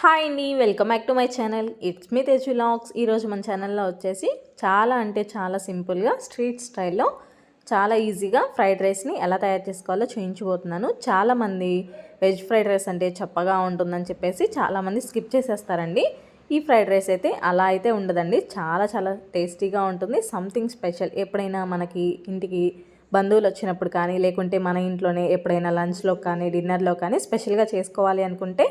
Hi అండి welcome back to my channel. It's me Teju vlogs ఈరోజు మన ఛానల్లో వచ్చేసి చాలా అంటే చాలా సింపుల్గా స్ట్రీట్ స్టైల్లో చాలా ఈజీగా ఫ్రైడ్ రైస్ని ఎలా తయారు చేసుకోవాలో చూయించిపోతున్నాను చాలామంది వెజ్ ఫ్రైడ్ రైస్ అంటే చప్పగా ఉంటుందని చెప్పేసి చాలామంది స్కిప్ చేసేస్తారండి. ఈ ఫ్రైడ్ రైస్ అయితే అలా అయితే ఉండదండి. చాలా చాలా టేస్టీగా ఉంటుంది. సంథింగ్ స్పెషల్ ఎప్పుడైనా మనకి ఇంటికి బంధువులు వచ్చినప్పుడు కానీ లేకుంటే మన ఇంట్లోనే ఎప్పుడైనా లంచ్లో కానీ డిన్నర్లో కానీ స్పెషల్గా చేసుకోవాలి అనుకుంటే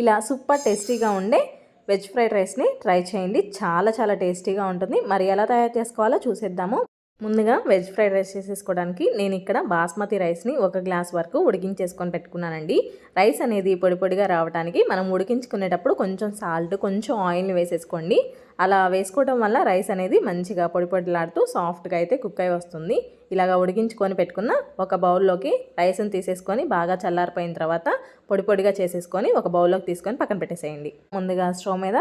ఇలా సూపర్ టేస్టీగా ఉండే వెజ్ ఫ్రైడ్ రైస్ని ట్రై చేయండి. చాలా చాలా టేస్టీగా ఉంటుంది. మరి ఎలా తయారు చేసుకోవాలో చూసేద్దాము. ముందుగా వెజ్ ఫ్రైడ్ రైస్ చేసేసుకోవడానికి నేను ఇక్కడ బాస్మతి రైస్ని ఒక గ్లాస్ వరకు ఉడికించేసుకొని పెట్టుకున్నానండి. రైస్ అనేది పొడి పొడిగా రావడానికి మనం ఉడికించుకునేటప్పుడు కొంచెం సాల్ట్ కొంచెం ఆయిల్ని వేసేసుకోండి. అలా వేసుకోవడం వల్ల రైస్ అనేది మంచిగా పొడి పొడిలాడుతూ సాఫ్ట్గా అయితే కుక్ అయి వస్తుంది. ఇలాగా ఉడికించుకొని పెట్టుకున్న ఒక బౌల్లోకి రైస్ని తీసేసుకొని బాగా చల్లారిపోయిన తర్వాత పొడి పొడిగా చేసేసుకొని ఒక బౌల్లోకి తీసుకొని పక్కన పెట్టేసేయండి. ముందుగా స్టవ్ మీద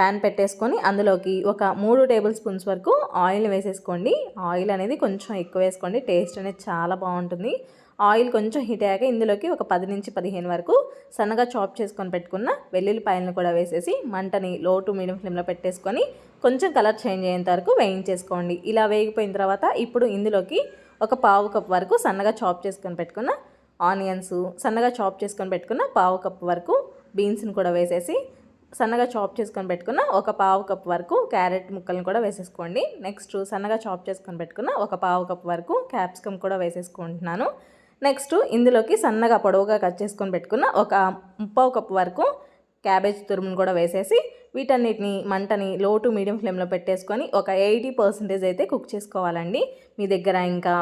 ప్యాన్ పెట్టేసుకొని అందులోకి ఒక మూడు టేబుల్ స్పూన్స్ వరకు ఆయిల్ వేసేసుకోండి. ఆయిల్ అనేది కొంచెం ఎక్కువ వేసుకోండి. టేస్ట్ అనేది చాలా బాగుంటుంది. ఆయిల్ కొంచెం హీట్ అయ్యాక ఇందులోకి ఒక పది నుంచి పదిహేను వరకు సన్నగా చాప్ చేసుకొని పెట్టుకున్న వెల్లుల్లిపాయలను కూడా వేసేసి మంటని లో టు మీడియం ఫ్లేమ్లో పెట్టేసుకొని కొంచెం కలర్ చేంజ్ అయ్యేంత వరకు వేయించేసుకోండి. ఇలా వేగిపోయిన తర్వాత ఇప్పుడు ఇందులోకి ఒక పావు కప్ వరకు సన్నగా చాప్ చేసుకొని పెట్టుకున్న ఆనియన్స్ సన్నగా చాప్ చేసుకొని పెట్టుకున్న పావు కప్ వరకు బీన్స్ని కూడా వేసేసి సన్నగా చాప్ చేసుకొని పెట్టుకున్న ఒక పావు కప్ వరకు క్యారెట్ ముక్కలను కూడా వేసేసుకోండి. నెక్స్ట్ సన్నగా చాప్ చేసుకొని పెట్టుకున్న ఒక పావు కప్ వరకు క్యాప్సికమ్ కూడా వేసేసుకుంటున్నాను. నెక్స్ట్ ఇందులోకి సన్నగా పొడవుగా కట్ చేసుకొని పెట్టుకున్న ఒక ముప్పావు కప్ వరకు క్యాబేజ్ తురుమును కూడా వేసేసి వీటన్నిటిని మంటని లో టు మీడియం ఫ్లేమ్లో పెట్టేసుకొని ఒక ఎయిటీ పర్సెంటేజ్ అయితే కుక్ చేసుకోవాలండి. మీ దగ్గర ఇంకా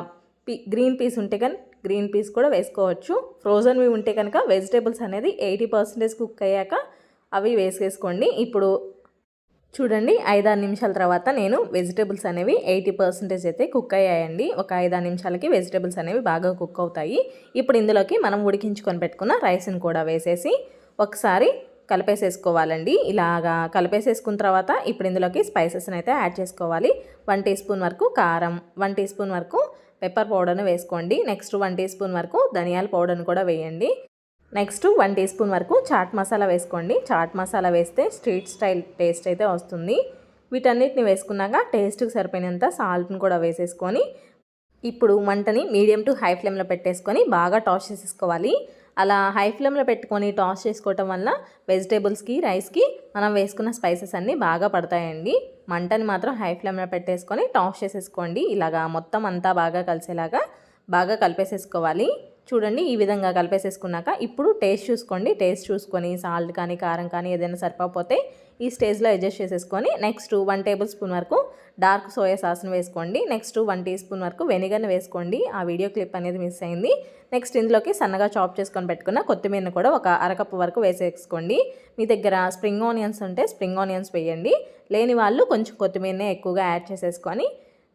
పీ గ్రీన్ పీస్ ఉంటే కానీ గ్రీన్ పీస్ కూడా వేసుకోవచ్చు. ఫ్రోజన్వి ఉంటే కనుక వెజిటేబుల్స్ అనేది ఎయిటీ పర్సెంటేజ్ కుక్ అయ్యాక అవి వేసేసుకోండి. ఇప్పుడు చూడండి ఐదారు నిమిషాల తర్వాత నేను వెజిటేబుల్స్ అనేవి ఎయిటీ పర్సెంటేజ్ అయితే కుక్ అయ్యాయండి. ఒక ఐదారు నిమిషాలకి వెజిటేబుల్స్ అనేవి బాగా కుక్ అవుతాయి. ఇప్పుడు ఇందులోకి మనం ఉడికించుకొని పెట్టుకున్న రైస్ని కూడా వేసేసి ఒకసారి కలిపేసేసుకోవాలండి. ఇలాగా కలిపేసేసుకున్న తర్వాత ఇప్పుడు ఇందులోకి స్పైసెస్ని అయితే యాడ్ చేసుకోవాలి. వన్ టీ స్పూన్ వరకు కారం వన్ టీ స్పూన్ వరకు పెప్పర్ పౌడర్ను వేసుకోండి. నెక్స్ట్ వన్ టీ స్పూన్ వరకు ధనియాల పౌడర్ని కూడా వేయండి. నెక్స్ట్ వన్ టీ స్పూన్ వరకు చాట్ మసాలా వేసుకోండి. చాట్ మసాలా వేస్తే స్ట్రీట్ స్టైల్ టేస్ట్ అయితే వస్తుంది. వీటన్నిటిని వేసుకున్నాక టేస్ట్కి సరిపోయినంత సాల్ట్ని కూడా వేసేసుకొని ఇప్పుడు మంటని మీడియం టు హై ఫ్లేమ్లో పెట్టేసుకొని బాగా టాస్ చేసేసుకోవాలి. అలా హై ఫ్లేమ్లో పెట్టుకొని టాస్ చేసుకోవటం వల్ల వెజిటేబుల్స్కి రైస్కి మనం వేసుకున్న స్పైసెస్ అన్నీ బాగా పడతాయండి. మంటని మాత్రం హై ఫ్లేమ్లో పెట్టేసుకొని టాస్ చేసేసుకోండి. ఇలాగా మొత్తం అంతా బాగా కలిసేలాగా బాగా కలిపేసేసుకోవాలి. చూడండి ఈ విధంగా కలిపేసేసుకున్నాక ఇప్పుడు టేస్ట్ చూసుకోండి. టేస్ట్ చూసుకొని సాల్ట్ కానీ కారం కానీ ఏదైనా సరిపోతే ఈ స్టేజ్లో అడ్జస్ట్ చేసేసుకొని నెక్స్ట్ వన్ టేబుల్ స్పూన్ వరకు డార్క్ సోయా సాస్ని వేసుకోండి. నెక్స్ట్ వన్ టీ స్పూన్ వరకు వెనిగర్ని వేసుకోండి. ఆ వీడియో క్లిప్ అనేది మిస్ అయింది. నెక్స్ట్ ఇందులోకి సన్నగా చాప్ చేసుకొని పెట్టుకున్న కొత్తిమీరని కూడా ఒక అరకప్పు వరకు వేసేసుకోండి. మీ దగ్గర స్ప్రింగ్ ఆనియన్స్ ఉంటే స్ప్రింగ్ ఆనియన్స్ వేయండి. లేని వాళ్ళు కొంచెం కొత్తిమీరనే ఎక్కువగా యాడ్ చేసేసుకొని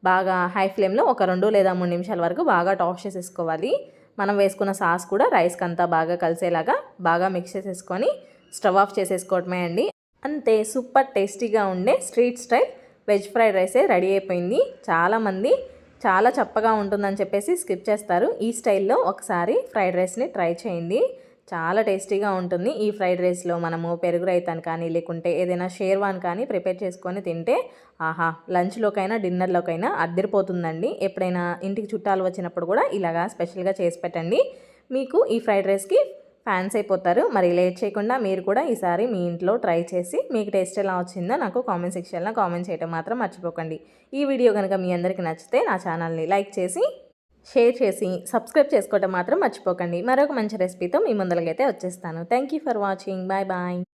బాగా హై ఫ్లేమ్లో ఒక రెండు లేదా మూడు నిమిషాల వరకు బాగా టాస్ చేసేసుకోవాలి. మనం వేసుకున్న సాస్ కూడా రైస్కి అంతా బాగా కలిసేలాగా బాగా మిక్స్ చేసేసుకొని స్టవ్ ఆఫ్ చేసేసుకోవటమే అండి. అంతే సూపర్ టేస్టీగా ఉండే స్ట్రీట్ స్టైల్ వెజ్ ఫ్రైడ్ రైసే రెడీ అయిపోయింది. చాలామంది చాలా చప్పగా ఉంటుందని చెప్పేసి స్కిప్ చేస్తారు. ఈ స్టైల్లో ఒకసారి ఫ్రైడ్ రైస్ని ట్రై చేయండి. చాలా టేస్టీగా ఉంటుంది. ఈ ఫ్రైడ్ రైస్లో మనము పెరుగు రైతాన్ కానీ లేకుంటే ఏదైనా షేర్వాన్ కానీ ప్రిపేర్ చేసుకొని తింటే ఆహా! లంచ్లోకైనా డిన్నర్లోకైనా అద్దరిపోతుందండి. ఎప్పుడైనా ఇంటికి చుట్టాలు వచ్చినప్పుడు కూడా ఇలాగా స్పెషల్గా చేసి పెట్టండి. మీకు ఈ ఫ్రైడ్ రైస్కి ఫ్యాన్స్ అయిపోతారు. మరి లేట్ చేయకుండా మీరు కూడా ఈసారి మీ ఇంట్లో ట్రై చేసి మీకు టేస్ట్ ఎలా వచ్చిందో నాకు కామెంట్ సెక్షన్లో కామెంట్ చేయడం మాత్రం మర్చిపోకండి. ఈ వీడియో కనుక మీ అందరికీ నచ్చితే నా ఛానల్ని లైక్ చేసి షేర్ చేసి సబ్స్క్రైబ్ చేసుకోవడం మాత్రం మర్చిపోకండి. మరొక మంచి రెసిపీతో మీ ముందరకైతే వచ్చేస్తాను. Thank you for watching bye bye